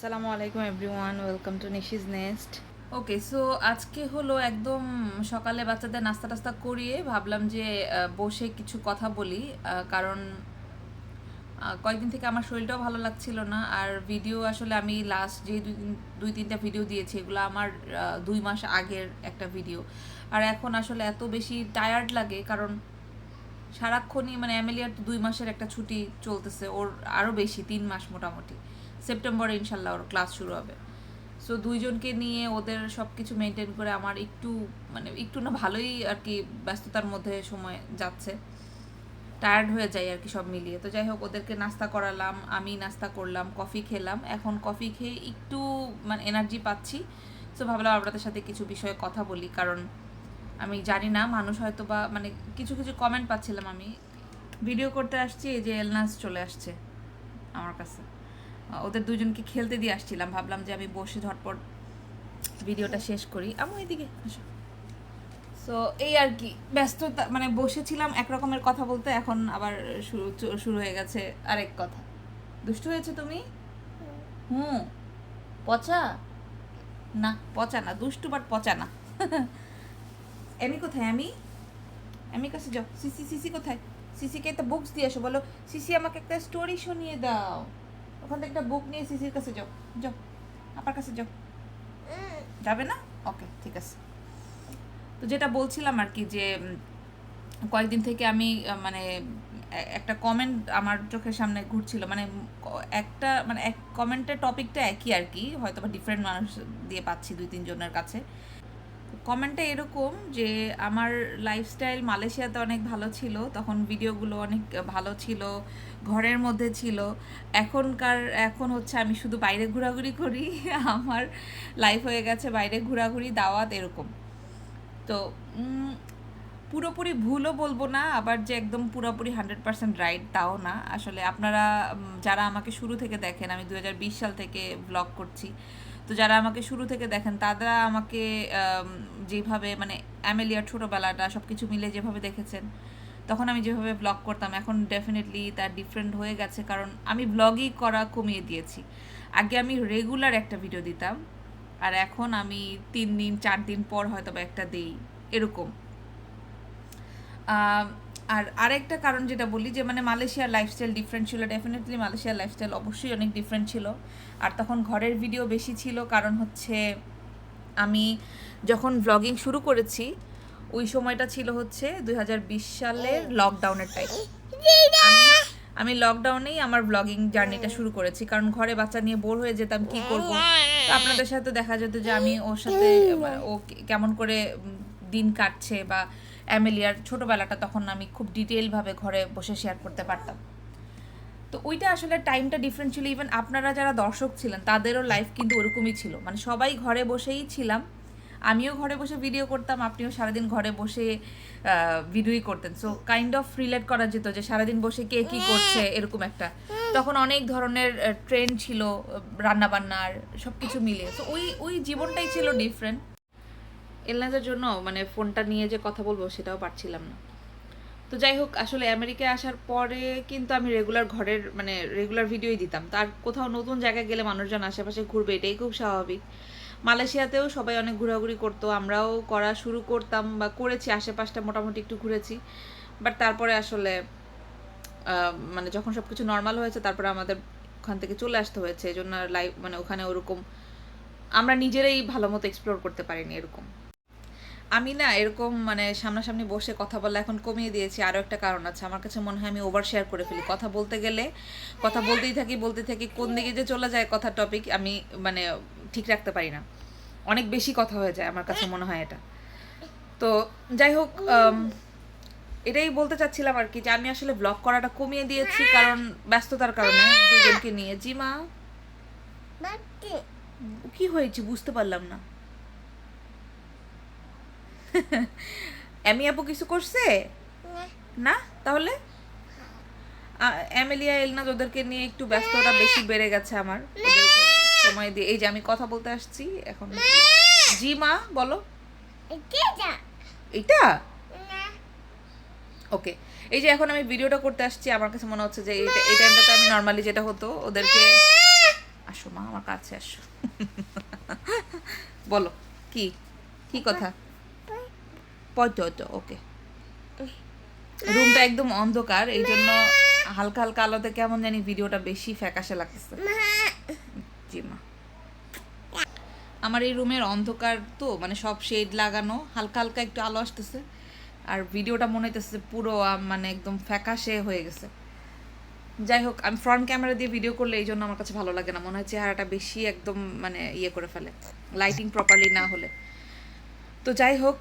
আসসালামু আলাইকুম everyone, welcome to Nishi's nest okay, so আজকে হলো একদম সকালে বাচ্চাদের নাস্তা টাস্তা করিয়ে ভাবলাম যে বসে কিছু কথা বলি কারণ কয়েকদিন থেকে আমার শরীরটাও ভালো লাগছিল না, আর ভিডিও আসলে আমি লাস্ট যে দুই দুই তিনটা ভিডিও দিয়েছি, এগুলো আমার দুই মাস আগের একটা ভিডিও আর এখন আসলে এত বেশি টায়ার্ড লাগে, কারণ সারাক্ষণই মানে অ্যামেলিয়ার তো দুই মাসের একটা ছুটি চলতেছে, ওর আরও বেশি, তিন মাস মোটামুটি। সেপ্টেম্বরে ইনশাল্লাহ ওর ক্লাস শুরু হবে। সো দুইজনকে নিয়ে ওদের সব কিছু মেনটেন করে আমার একটু মানে একটু না ভালোই আর কি ব্যস্ততার মধ্যে সময় যাচ্ছে। টায়ার্ড হয়ে যায় আর কি সব মিলিয়ে। তো যাই হোক, ওদেরকে নাস্তা করালাম, আমি নাস্তা করলাম, কফি খেলাম। এখন কফি খেয়ে একটু মানে এনার্জি পাচ্ছি। সো ভাবলাম আপনাদের সাথে কিছু বিষয়ে কথা বলি। কারণ আমি জানি না, মানুষ হয়তো বা মানে কিছু কিছু কমেন্ট পাচ্ছিলাম আমি। ভিডিও করতে আসছি, এই যে এলনাস চলে আসছে আমার কাছে। ওদের দুজনকে খেলতে দিয়ে আসছিলাম। ভাবলাম যে আমি বসে ঝটপট ভিডিওটা শেষ করি। আমি এদিকে আসো। সো এই আর কি। ব্যস্ততা মানে বসেছিলাম এক রকমের কথা বলতে, এখন আবার শুরু শুরু হয়ে গেছে আরেক কথা। দুষ্টু হয়েছে তুমি? হুম। পচা? না পচা না। দুষ্টু বাট পচা না। এমি কোথায় আমি আমি কাছে যাও। সিসি সিসি কোথায়? সিসিকে একটা বুকস দিয়ে আসো। বলো, সিসি, আমাকে একটা স্টোরি শুনিয়ে দাও। ওখান থেকে একটা বুক নিয়ে সিসির কাছে যাও। যাও, আপার কাছে যাও। যাবে না? ওকে ঠিক আছে। তো যেটা বলছিলাম আর কি যে কয়েকদিন থেকে আমি মানে একটা কমেন্ট আমার চোখের সামনে ঘুরছিল। মানে একটা মানে এক কমেন্টের টপিকটা একই আর কি। হয়তো বা ডিফারেন্ট মানুষ দিয়ে পাচ্ছি দুই, তিনজনের কাছে। কমেন্টটা এরকম যে আমার লাইফস্টাইল মালয়েশিয়াতে অনেক ভালো ছিল, তখন ভিডিওগুলো অনেক ভালো ছিল, ঘরের মধ্যে ছিল। এখনকার, এখন হচ্ছে আমি শুধু বাইরে ঘোরাঘুরি করি, আমার লাইফ হয়ে গেছে বাইরে ঘোরাঘুরি, দাওয়াত এরকম। তো পুরোপুরি ভুলও বলব না, আবার যে একদম পুরোপুরি হান্ড্রেড পার্সেন্ট রাইট তাও না। আসলে আপনারা যারা আমাকে শুরু থেকে দেখেন, আমি দু হাজার বিশ সাল থেকে ব্লগ করছি তো যারা আমাকে শুরু থেকে দেখেন, তারা আমাকে যেভাবে মানে অ্যামেলিয়ার ছোটোবেলাটা সব কিছু মিলে যেভাবে দেখেছেন, তখন আমি যেভাবে ব্লগ করতাম, এখন ডেফিনেটলি তার ডিফারেন্ট হয়ে গেছে, কারণ আমি ব্লগই করা কমিয়ে দিয়েছি। আগে আমি রেগুলার একটা ভিডিও দিতাম, আর এখন আমি তিন দিন, চার দিন পর হয়তো একটা দেই, এরকম। আর আরেকটা কারণ যেটা বলি যে মানে মালয়েশিয়ার লাইফস্টাইল ডিফারেন্ট ছিল ডেফিনেটলি মালয়েশিয়ার লাইফস্টাইল অবশ্যই অনেক ডিফারেন্ট ছিল। আর তখন ঘরের ভিডিও বেশি ছিল কারণ হচ্ছে আমি যখন ব্লগিং শুরু করেছি ওই সময়টা ছিল হচ্ছে দুই সালের লকডাউনের টাইম আমি লকডাউনেই আমার ব্লগিং জার্নিটা শুরু করেছি কারণ ঘরে বাচ্চা নিয়ে বোর হয়ে যেতাম কি করব? আপনাদের সাথে দেখা যেত যে আমি ওর সাথে মানে ও কেমন করে দিন কাটছে বা অ্যামেলিয়ার ছোটোবেলাটা তখন আমি খুব ডিটেলভাবে ঘরে বসে শেয়ার করতে পারতাম। তো ওইটা আসলে টাইমটা ডিফারেন্ট ছিল। ইভেন আপনারা যারা দর্শক ছিলেন, তাদেরও লাইফ কিন্তু ওরকমই ছিল। মানে সবাই ঘরে বসেই ছিলাম। আমিও ঘরে বসে ভিডিও করতাম, আপনিও সারাদিন ঘরে বসে ভিডিওই করতেন। সো কাইন্ড অফ রিলেট করা যেত যে সারাদিন বসে কে কি করছে, এরকম একটা। তখন অনেক ধরনের ট্রেন্ড ছিল, রান্নাবান্নার সব কিছু মিলে তো ওই ওই জীবনটাই ছিল ডিফারেন্ট এলনাজের জন্য মানে ফোনটা নিয়ে যে কথা বলব সেটাও পারছিলাম না। তো যাই হোক, আসলে আমেরিকায় আসার পরে কিন্তু আমি রেগুলার ঘরের মানে রেগুলার ভিডিওই দিতাম। তার কোথাও নতুন জায়গায় গেলে মানুষজন আশেপাশে ঘুরবে, এটাই খুব স্বাভাবিক। মালয়েশিয়াতেও সবাই অনেক ঘোরাঘুরি করতো, আমরাও করা শুরু করতাম বা করেছি, আশেপাশটা মোটামুটি একটু ঘুরেছি। বাট তারপরে আসলে মানে যখন সব কিছু নর্মাল হয়েছে, তারপরে আমাদের ওখান থেকে চলে আসতে হয়েছে। এই জন্য লাইভ মানে ওখানে ওরকম আমরা নিজেরাই ভালো মতো এক্সপ্লোর করতে পারিনি এরকম। আমি না এরকম মানে সামনাসামনি বসে কথা বলা এখন কমিয়ে দিয়েছি আরও একটা কারণ আছে। আমার কাছে মনে হয় আমি ওভার শেয়ার করে ফেলি। কথা বলতে গেলে কথা বলতেই থাকি বলতে থাকি কোন দিকে যে চলে যায় কথা টপিক আমি মানে ঠিক রাখতে পারি না। অনেক বেশি কথা হয়ে যায় আমার কাছে মনে হয় এটা। তো যাই হোক এটাই বলতে চাচ্ছিলাম আর কি যে আমি আসলে ব্লগ করাটা কমিয়ে দিয়েছি কারণ ব্যস্ততার কারণে দুজনকে নিয়ে। জি মা কি হয়েছে বুঝতে পারলাম না। এমি আপু কিছু করছে? না। তাহলে? অ্যামেলিয়া এলনাজ ওদেরকে নিয়ে একটু ব্যস্ততা বেশি বেড়ে গেছে আমার। সময় দিয়ে এই যে আমি কথা বলতে আসছি এখন জি মা বলো। এইটা? ওকে। এই যে এখন আমি ভিডিওটা করতে আসছি আমার কাছে মনে হচ্ছে যে এইটা- এই টাইমটাতে আমি নর্মালি যেটা হতো ওদেরকে আসো আসো মা আমার কাছে আসো। বলো কি? কি কথা? পয়তো ওকে রুমটা একদম অন্ধকার এই জন্য হালকা হালকা আলোতে কেমন জানি ভিডিওটা বেশি ফ্যাকাশে লাগতেছে। জি মা। আমার এই রুমের অন্ধকার তো মানে সব শেড লাগানো হালকা হালকা একটু আলো আসতেছে। আর ভিডিওটা মনে হইতেছে পুরো মানে একদম ফ্যাকাশে হয়ে গেছে। যাই হোক আমি ফ্রন্ট ক্যামেরা দিয়ে ভিডিও করলে এই জন্য আমার কাছে ভালো লাগে না। মনে হয় চেহারাটা বেশি একদম মানে ইয়ে করে ফেলে। লাইটিং প্রপারলি না হলে। তো যাই হোক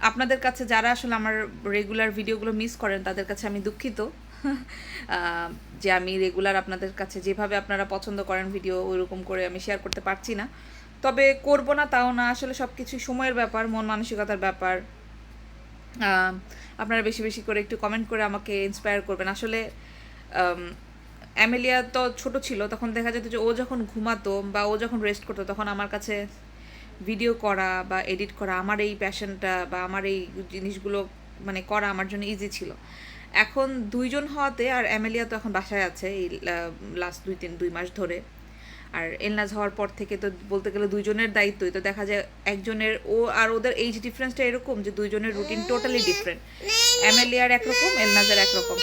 আপনাদের কাছে যারা আসলে আমার রেগুলার ভিডিওগুলো মিস করেন, তাদের কাছে আমি দুঃখিত। যে আমি রেগুলার আপনাদের কাছে যেভাবে আপনারা পছন্দ করেন ভিডিও ওইরকম করে আমি শেয়ার করতে পারছি না। তবে করব না, তাও না, আসলে সব কিছুই সময়ের ব্যাপার, মন মানসিকতার ব্যাপার। আপনারা বেশি বেশি করে একটু কমেন্ট করে আমাকে ইন্সপায়ার করবেন। আসলে অ্যামেলিয়া তো ছোট ছিল, তখন দেখা যেত যে ও যখন ঘুমাতো বা ও যখন রেস্ট করতো, তখন আমার কাছে ভিডিও করা বা এডিট করা আমার এই প্যাশনটা বা আমার এই জিনিসগুলো মানে করা আমার জন্য ইজি ছিল। এখন দুইজন হওয়াতে আর অ্যামেলিয়া তো এখন বাসায় আছে এই লাস্ট দুই তিন, দুই মাস ধরে। আর এলনাজ হওয়ার পর থেকে তো বলতে গেলে দুইজনের দায়িত্বই। তো দেখা যায় একজনের ও আর ওদের এইজ ডিফারেন্সটা এরকম যে দুইজনের রুটিন টোটালি ডিফারেন্ট অ্যামেলিয়ার একরকম এলনাজের একরকম।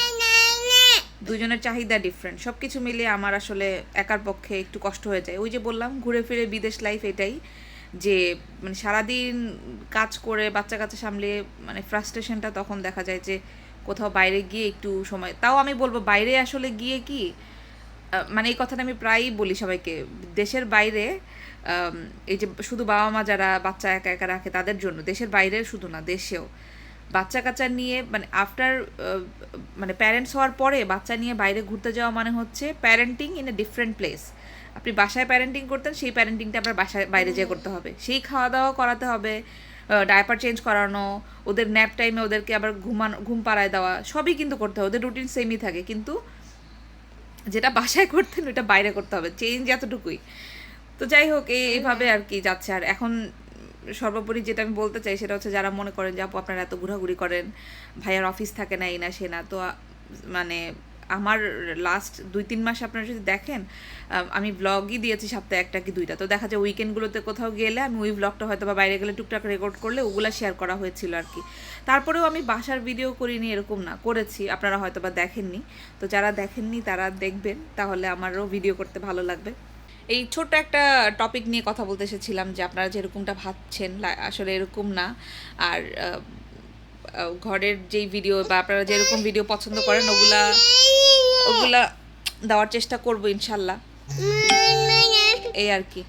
দুজনের চাহিদা ডিফারেন্ট সব কিছু মিলিয়ে আমার আসলে একার পক্ষে একটু কষ্ট হয়ে যায়। ওই যে বললাম, ঘুরে ফিরে বিদেশ লাইফ এটাই। যে মানে সারাদিন কাজ করে বাচ্চা কাচ্চা সামলে মানে ফ্রাস্ট্রেশনটা তখন দেখা যায় যে, কোথাও বাইরে গিয়ে একটু সময়, তাও আমি বলব বাইরে আসলে গিয়ে কি মানে এই কথাটা আমি প্রায়ই বলি সবাইকে, দেশের বাইরে এই যে শুধু বাবা মা যারা বাচ্চা একা একা রাখে তাদের জন্য, দেশের বাইরে শুধু না, দেশেও। বাচ্চা কাচ্চা নিয়ে মানে আফটার মানে প্যারেন্টস হওয়ার পরে বাচ্চা নিয়ে বাইরে ঘুরতে যাওয়া মানে হচ্ছে parenting in a different place আপনি বাসায় প্যারেন্টিং করতেন, সেই প্যারেন্টিংটা আপনার বাসায়, বাইরে যেয়ে করতে হবে। সেই খাওয়া দাওয়া করাতে হবে ডায়াপার চেঞ্জ করানো, ওদের ন্যাপ টাইমে ওদেরকে আবার ঘুমানো, ঘুম পাড়ায় দেওয়া, সবই কিন্তু করতে হবে। ওদের রুটিন সেমই থাকে। কিন্তু যেটা বাসায় করতেন ওটা বাইরে করতে হবে। চেঞ্জ এতটুকুই। তো যাই হোক এই এইভাবে আর কি যাচ্ছে। আর এখন সর্বোপরি যেটা আমি বলতে চাই, সেটা হচ্ছে যারা মনে করেন যে, আপু, আপনারা এত ঘোরাঘুরি করেন, ভাইয়ার অফিস থাকে না, এই না, সে না। তো মানে আমার লাস্ট দুই তিন মাস আপনারা যদি দেখেন আমি ব্লগই দিয়েছি সপ্তাহে একটা কি দুইটা। তো দেখা যায় উইকেন্ডগুলোতে কোথাও গেলে আমি ওই ব্লগটা হয়তো বা বাইরে গেলে টুকটাক রেকর্ড করলে ওগুলো শেয়ার করা হয়েছিল আর কি। তারপরেও আমি বাসার ভিডিও করিনি, এরকম না, করেছি, আপনারা হয়তো বা দেখেননি। তো যারা দেখেননি, তারা দেখবেন, তাহলে আমারও ভিডিও করতে ভালো লাগবে। এই ছোট্ট একটা টপিক নিয়ে কথা বলতে এসেছিলাম যে আপনারা যেরকমটা ভাবছেন আসলে এরকম না। আর ঘরের যেই ভিডিও বা আপনারা যেরকম ভিডিও পছন্দ করেন, ওগুলা ওগুলা দেওয়ার চেষ্টা করব ইনশাল্লাহ। এই আর কি।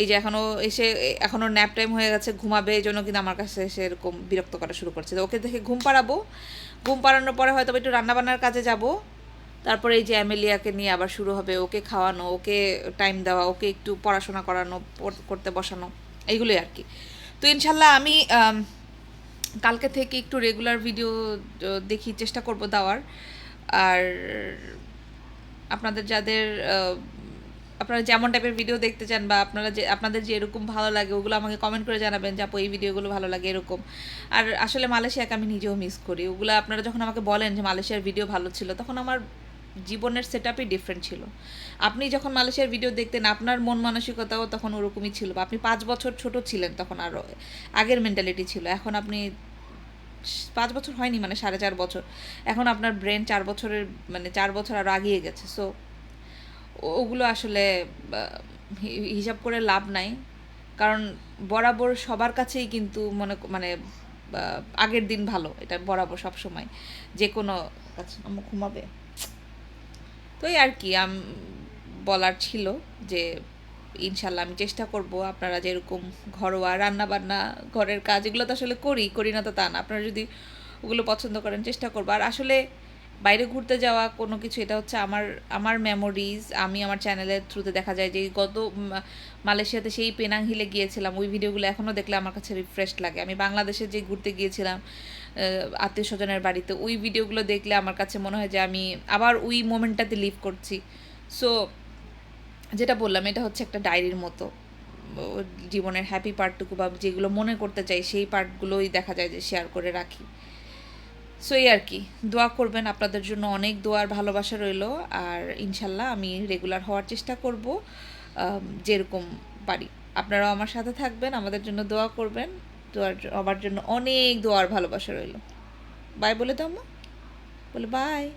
এই যে এখনও এসে, এখনও ন্যাপ টাইম হয়ে গেছে, ঘুমাবে, এই জন্য কিন্তু আমার কাছে এসে এরকম বিরক্ত করা শুরু করছে। তো ওকে দেখে ঘুম পাড়াবো। ঘুম পাড়ানোর পরে হয়তো একটু রান্নাবান্নার কাজে যাব। তারপরে এই যে অ্যামেলিয়াকে নিয়ে আবার শুরু হবে, ওকে খাওয়ানো, ওকে টাইম দেওয়া, ওকে একটু পড়াশোনা করানো করতে বসানো, এইগুলোই আর কি। তো ইনশাল্লাহ আমি কালকে থেকে একটু রেগুলার ভিডিও দেখি, চেষ্টা করব দেওয়ার। আর আপনাদের যাদের আপনারা যেমন টাইপের ভিডিও দেখতে চান বা আপনারা যে, আপনাদের যে এরকম ভালো লাগে, ওগুলো আমাকে কমেন্ট করে জানাবেন যে, আপু, এই ভিডিওগুলো ভালো লাগে, এরকম। আর আসলে মালয়েশিয়াকে আমি নিজেও মিস করি। ওগুলো আপনারা যখন আমাকে বলেন যে, মালয়েশিয়ার ভিডিও ভালো ছিল, তখন আমার জীবনের সেট আপই ডিফারেন্ট ছিল। আপনি যখন মালয়েশিয়ার ভিডিও দেখতেন, আপনার মন মানসিকতাও তখন ওরকমই ছিল বা আপনি পাঁচ বছর ছোট ছিলেন তখন আরও, আগের মেন্টালিটি ছিল। এখন আপনি পাঁচ বছর হয়নি মানে সাড়ে চার বছর। এখন আপনার ব্রেন চার বছরের মানে চার বছর আরও আগিয়ে গেছে। সো ওগুলো আসলে হিসাব করে লাভ নাই। কারণ বরাবর সবার কাছেই কিন্তু মনে মানে আগের দিন ভালো। এটা বরাবর সব সময়। যে কোনো আমার ঘুমাবে। তো এই আর কি বলার ছিল যে ইনশাল্লাহ আমি চেষ্টা করব আপনারা যেরকম ঘরোয়া রান্না বান্না ঘরের কাজ এগুলো তো আসলে করি করি না তো তা না। আপনারা যদি ওগুলো পছন্দ করেন চেষ্টা করব। আর আসলে বাইরে ঘুরতে যাওয়া কোনো কিছু, এটা হচ্ছে আমার আমার মেমোরিজ আমি আমার চ্যানেলের থ্রুতে দেখা যায় যে গত মালয়েশিয়াতে সেই পেনাং হিলে গিয়েছিলাম, ওই ভিডিওগুলো এখনও দেখলে আমার কাছে রিফ্রেশ লাগে। আমি বাংলাদেশে যে ঘুরতে গিয়েছিলাম আত্মীয় স্বজনের বাড়িতে, ওই ভিডিওগুলো দেখলে আমার কাছে মনে হয় যে আমি আবার ওই মোমেন্টটাতে লিভ করছি। সো যেটা বললাম, এটা হচ্ছে একটা ডায়েরির মতো। জীবনের হ্যাপি পার্টটুকু বা যেগুলো মনে করতে চাই, সেই পার্টগুলোই দেখা যায় যে শেয়ার করে রাখি। সো এই আর কি। দোয়া করবেন, আপনাদের জন্য অনেক দোয়ার ভালোবাসা রইল। আর ইনশাল্লাহ আমি রেগুলার হওয়ার চেষ্টা করব যেরকম পারি। আপনারাও আমার সাথে থাকবেন, আমাদের জন্য দোয়া করবেন। দোয়ার আমার জন্য অনেক দোয়ার ভালোবাসা রইল। বাই বলে দাও বলে বাই